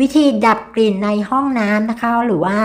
วิธีดับกลิ่นในห้องน้ำนะคะ หรือว่า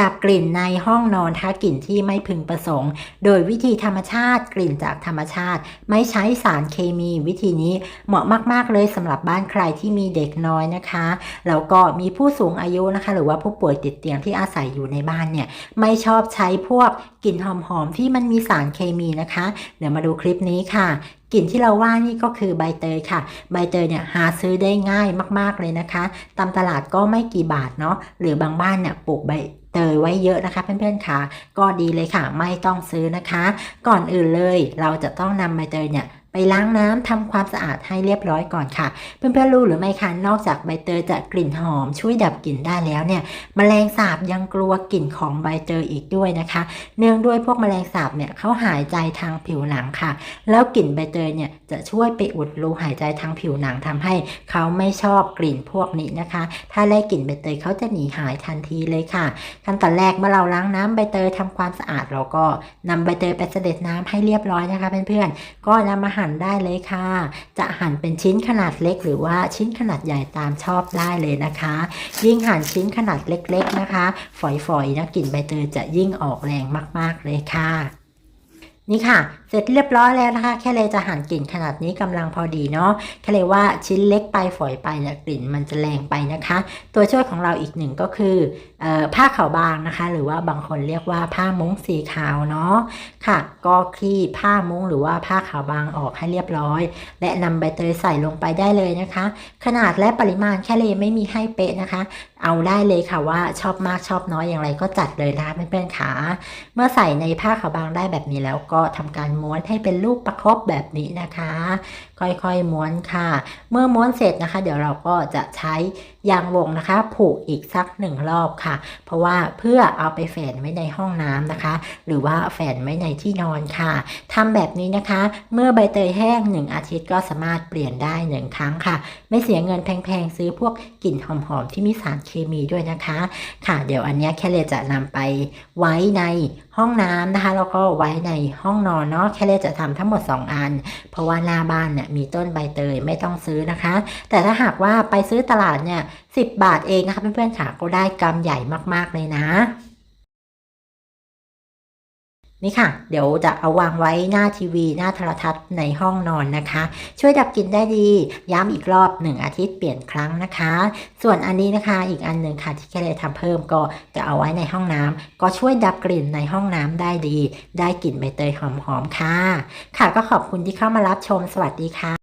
ดับกลิ่นในห้องนอนถ้ากลิ่นที่ไม่พึงประสงค์ โดยวิธีธรรมชาติกลิ่นจากธรรมชาติ ไม่ใช้สารเคมีวิธีนี้เหมาะมาก ๆ เลยสำหรับบ้านใครที่มีเด็กน้อยนะคะแล้วก็มีผู้สูงอายุนะคะ หรือว่าผู้ป่วยติดเตียงที่อาศัยอยู่ในบ้านเนี่ยไม่ชอบใช้พวกกลิ่นหอมๆที่มันมีสารเคมีนะคะ เดี๋ยวมาดูคลิปนี้ค่ะ กลิ่นที่เราว่านี่ก็คือใบเตยค่ะ ใบเตยเนี่ยหาซื้อได้ง่ายมากๆเลยนะคะ ตามตลาดก็ไม่กี่บาทเนาะ หรือบางบ้านเนี่ยปลูกใบเตยไว้เยอะนะคะเพื่อนๆค่ะ ก็ดีเลยค่ะ ไม่ต้องซื้อนะคะ ก่อนอื่นเลยเราจะต้องนำใบเตยเนี่ย ไปล้างน้ำทำความสะอาดให้เรียบร้อยก่อนค่ะ เพื่อนๆรู้หรือไม่คะนอกจากใบเตยจะกลิ่นหอมช่วยดับกลิ่นได้แล้วเนี่ยแมลงสาบยังกลัวกลิ่นของใบเตยอีกด้วยนะคะ เนื่องด้วยพวกแมลงสาบเนี่ยเขาหายใจทางผิวหนังค่ะ แล้วกลิ่นใบเตยเนี่ยจะช่วยไปอุดรูหายใจทางผิวหนังทำให้เขาไม่ชอบกลิ่นพวกนี้นะคะ ถ้าได้กลิ่นใบเตยเขาจะหนีหายทันทีเลยค่ะ ขั้นตอนแรกเมื่อเราล้างน้ำใบเตยทำความสะอาดเราก็นำใบเตยไปเสด็จน้ำให้เรียบร้อยนะคะเพื่อนๆก็นำมาหั่นได้เลยค่ะ จะหั่นเป็นชิ้นขนาดเล็ก หรือว่าชิ้นขนาดใหญ่ตามชอบได้เลยนะคะ ยิ่งหั่นชิ้นขนาดเล็กๆนะคะ ฝอยๆนะกลิ่นใบเตยจะยิ่งออกแรงมากๆเลยค่ะ นี่ค่ะ เสร็จเรียบร้อยแล้วนะคะ แค่เลยจะหั่นกลิ่นขนาดนี้กำลังพอดีเนาะ แค่เลยว่าชิ้นเล็กไปฝอยไปเนี่ยกลิ่นมันจะแรงไปนะคะ ตัวช่วยของเราอีกหนึ่งก็คือออผ้าขาวบางนะคะ หรือว่าบางคนเรียกว่าผ้ามุ้งสีขาวเนาะ ค่ะ ก็คลี่ผ้ามุ้งหรือว่าผ้าขาวบางออกให้เรียบร้อย และนำใบเตยใส่ลงไปได้เลยนะคะ ขนาดและปริมาณแค่เลยไม่มีให้เป๊ะนะคะเอาได้เลยค่ะว่าชอบมากชอบน้อยอย่างไรก็จัดเลยนะคะเพื่อนๆค่ะเมื่อใส่ในผ้าขาวบางได้แบบนี้แล้วก็ทำการม้วนให้เป็นรูปประคบแบบนี้นะคะ ค่อยๆม้วนค่ะ เมื่อม้วนเสร็จนะคะ เดี๋ยวเราก็จะใช้ ยางวงนะคะ ผูกอีกสักหนึ่งรอบค่ะ เพราะว่าเพื่อเอาไปแฝนไว้ในห้องน้ำนะคะ หรือว่าแฝนไว้ในที่นอนค่ะทำแบบนี้นะคะ เมื่อใบเตยแห้งหนึ่งอาทิตย์ก็สามารถเปลี่ยนได้หนึ่งครั้งค่ะ ไม่เสียเงินแพงๆ ซื้อพวกกลิ่นหอมๆ ที่มีสารเคมีด้วยนะคะ ค่ะ เดี๋ยวอันนี้แค่เลยจะนำไปไว้ในห้องน้ำนะคะแล้วก็ไว้ในห้องนอนเนาะแค่เลยจะทำทั้งหมด 2 อัน เพราะว่าหน้าบ้านเนี่ยมีต้นใบเตยไม่ต้องซื้อนะคะ แต่ถ้าหากว่าไปซื้อตลาดเนี่ยสิบาทเองนะคะเพื่อนๆค่ะก็ได้กำใหญ่มากๆเลยนะ นี่ค่ะ เดี๋ยวจะเอาวางไว้หน้าทีวี หน้าโทรทัศน์ในห้องนอนนะคะ ช่วยดับกลิ่นได้ดี ย้ำอีกรอบหนึ่งอาทิตย์เปลี่ยนครั้งนะคะ ส่วนอันนี้นะคะ อีกอันหนึ่งค่ะที่แค่เลยทำเพิ่มก็จะเอาไว้ในห้องน้ำก็ช่วยดับกลิ่นในห้องน้ำได้ดี ได้กลิ่นใบเตยหอมๆค่ะ ค่ะก็ขอบคุณที่เข้ามารับชมสวัสดีค่ะ